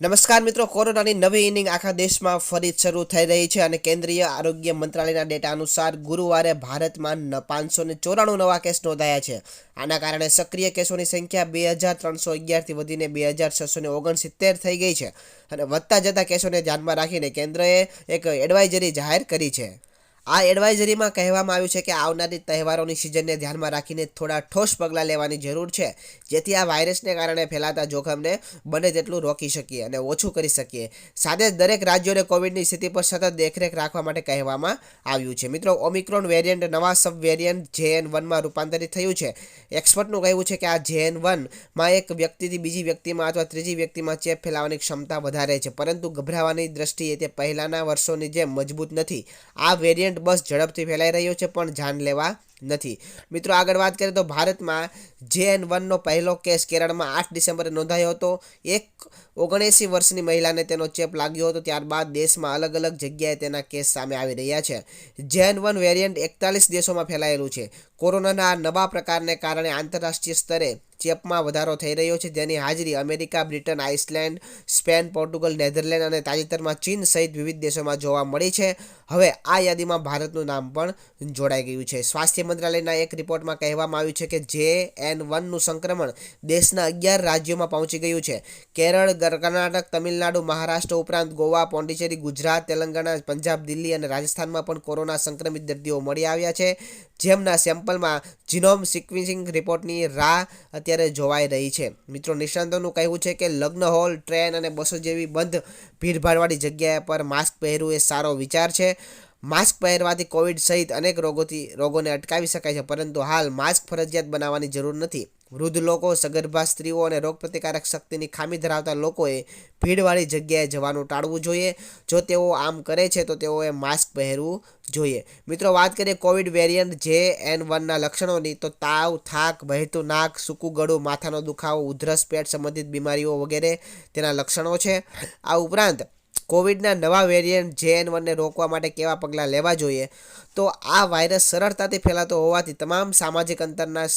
નમસ્કાર મિત્રો, કોરોનાની નવી ઇનિંગ આખા દેશમાં ફરી શરૂ થઈ રહી છે અને કેન્દ્રીય આરોગ્ય મંત્રાલયના ડેટા અનુસાર ગુરુવારે ભારતમાં પાંચસો ને ચોરાણું નવા કેસ નોંધાયા છે. આના કારણે સક્રિય કેસોની સંખ્યા બે હજાર ત્રણસો અગિયારથી વધીને બે હજાર છસો ને ઓગણસિત્તેર થઈ ગઈ છે અને વધતા જતા કેસોને ધ્યાનમાં રાખીને કેન્દ્રએ એક એડવાઇઝરી જાહેર કરી છે. આ એડવાઇઝરીમાં કહેવામાં આવ્યું છે કે આવનારી તહેવારોની સિઝનને ધ્યાનમાં રાખીને થોડા ઠોસ પગલાં લેવાની જરૂર છે, જેથી આ વાયરસને કારણે ફેલાતા જોખમને બને તેટલું રોકી શકીએ અને ઓછું કરી શકીએ. સાથે જ દરેક રાજ્યોને કોવિડની સ્થિતિ પર સતત દેખરેખ રાખવા માટે કહેવામાં આવ્યું છે. મિત્રો, ઓમિક્રોન વેરિયન્ટ નવા સબ વેરિયન્ટ જે એન વનમાં રૂપાંતરિત થયું છે. એક્સપર્ટનું કહેવું છે કે આ જે એન વનમાં એક વ્યક્તિથી બીજી વ્યક્તિમાં અથવા ત્રીજી વ્યક્તિમાં ચેપ ફેલાવવાની ક્ષમતા વધારે છે, પરંતુ ગભરાવાની દ્રષ્ટિએ તે પહેલાંના વર્ષોની જેમ મજબૂત નથી. આ વેરિયન્ટ બસ ઝડપથી ફેલાઈ રહ્યો છે, પણ જાનલેવા નથી. મિત્રો, આગળ વાત કરીએ તો ભારતમાં જે એન વનનો પહેલો કેસ કેરળમાં આઠ ડિસેમ્બરે નોંધાયો હતો. એક ઓગણએંસી વર્ષની મહિલાને તેનો ચેપ લાગ્યો હતો, ત્યારબાદ દેશમાં અલગ અલગ જગ્યાએ તેના કેસ સામે આવી રહ્યા છે. જે એન વન વેરિયન્ટ એકતાલીસ દેશોમાં ફેલાયેલું છે. કોરોનાના નવા પ્રકારને કારણે આંતરરાષ્ટ્રીય સ્તરે ચેપમાં વધારો થઈ રહ્યો છે, જેની હાજરી America, Britain, Iceland, Spain, Portugal, Netherland અને તાજેતરમાં ચીન સહિત વિવિધ દેશોમાં જોવા મળી છે. હવે આ યાદીમાં ભારતનું નામ પણ જોડાઈ ગયું છે. સ્વાસ્થ્ય મંત્રાલયના એક રિપોર્ટમાં કહેવામાં આવ્યું છે કે જે એન વનનું સંક્રમણ દેશના અગિયાર રાજ્યોમાં પહોંચી ગયું છે. કેરળ કર્ણાટક, તમિલનાડુ, મહારાષ્ટ્ર ઉપરાંત ગોવા પોંડિચેરી ગુજરાત, તેલંગાણા, પંજાબ, દિલ્હી અને રાજસ્થાનમાં પણ કોરોના સંક્રમિત દર્દીઓ મળી આવ્યા છે. જેમના સેમ્પલમાં જીનોમ સિક્વિન્સિંગ રિપોર્ટની રાહ અત્યારે જોવાઈ રહી છે. મિત્રો, નિષ્ણાંતોનું કહેવું છે કે લગ્ન હોલ, ટ્રેન અને બસો જેવી બંધ ભીડભાડવાળી જગ્યા પર માસ્ક પહેરવું એ સારો વિચાર છે. માસ્ક પહેરવાથી કોવિડ સહિત અનેક રોગોથી, રોગોને અટકાવી શકાય છે, પરંતુ હાલ માસ્ક ફરજિયાત બનાવવાની જરૂર નથી. વૃદ્ધ લોકો, સગર્ભા સ્ત્રીઓ અને રોગપ્રતિકારક શક્તિની ખામી ધરાવતા લોકોએ ભીડવાળી જગ્યાએ જવાનું ટાળવું જોઈએ. જો તેઓ આમ કરે છે, તો તેઓએ માસ્ક પહેરવું જોઈએ. મિત્રો, વાત કરીએ કોવિડ વેરિયન્ટ જે એન વનના લક્ષણોની, તો તાવ, થાક, વહેતું નાક, સૂકું ગળું, માથાનો દુખાવો, ઉધરસ, પેટ સંબંધિત બીમારીઓ વગેરે તેના લક્ષણો છે. આ ઉપરાંત કોવિડના નવા વેરિયન્ટ જે એન વનને રોકવા માટે કેવા પગલાં લેવા જોઈએ, તો આ વાયરસ સરળતાથી ફેલાતો હોવાથી તમામ સામાજિક અંતરના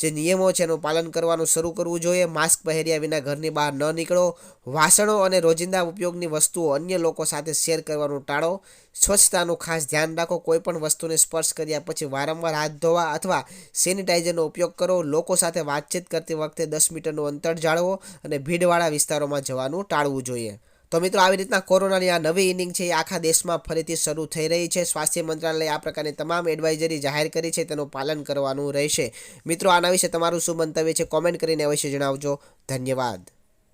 જે નિયમો છે એનું પાલન કરવાનું શરૂ કરવું જોઈએ. માસ્ક પહેર્યા વિના ઘરની બહાર ન નીકળો. વાસણો અને રોજિંદા ઉપયોગની વસ્તુઓ અન્ય લોકો સાથે શેર કરવાનું ટાળો. સ્વચ્છતાનું ખાસ ધ્યાન રાખો. કોઈ પણ વસ્તુને સ્પર્શ કર્યા પછી વારંવાર હાથ ધોવા અથવા સેનિટાઈઝરનો ઉપયોગ કરો. લોકો સાથે વાતચીત કરતી વખતે દસ મીટરનું અંતર જાળવો અને ભીડવાળા વિસ્તારોમાં જવાનું ટાળવું જોઈએ. તો મિત્રો, આવી રીતના કોરોનાની આ નવી ઇનિંગ છે એ આખા દેશમાં ફરીથી શરૂ થઈ રહી છે. સ્વાસ્થ્ય મંત્રાલયે આ પ્રકારની તમામ એડવાઇઝરી જાહેર કરી છે, તેનું પાલન કરવાનું રહેશે. મિત્રો, આના વિશે તમારું શું મંતવ્ય છે? કોમેન્ટ કરીને અવશ્ય જણાવજો. ધન્યવાદ.